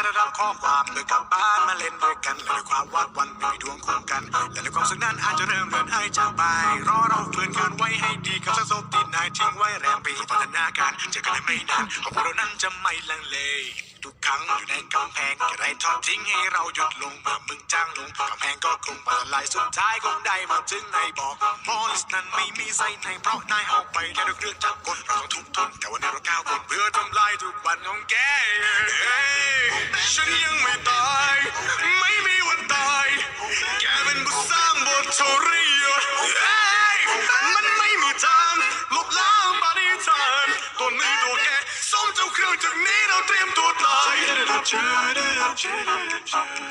แต่ระดับข้อความโดยกลับบ้านมาเล่นด้วยกันและด้วยความวาดวันไม่มีดวงคู่กัน และในความสุขนั้นอาจจะเริ่มเลือนหายจากไป รอเราเพื่อนเกินไว้ให้ดีกับสักศพที่นายทิ้งไว้แรมปีพัฒนาการเจอกันได้ไม่นานเพราะพวกเรานั้นจะไม่ลังเลทุกครั้งอยู่ในกำแพงจะไรทอดทิ้งให้เราหยุดลงเมื่อมึงจ้างลงกำแพงก็คงปละลายสุดท้ายคงได้มาถึงในบอกมอลิสนั้นไม่มีไส้ในเพราะนายเอาไปแค่ด้วยเครื่องจักรกลเราต้องทุกทนแต่วันนี้เราก้าวบนเพื่อทำลายทุกวันของแกเฉันยังไม่ตาย ไม่มีวันตาย แกเป็นผู้สร้างบททรยศเอ้ยมันไม่มีทางลบล้างปฏิฐานตัวนี้ตัวแกสมเจ้าเครื่องจากนี้เราเตรียมตัวตายต้องตายสมเจ้าเครื่องจากนี้เราเตรียมตัวตาย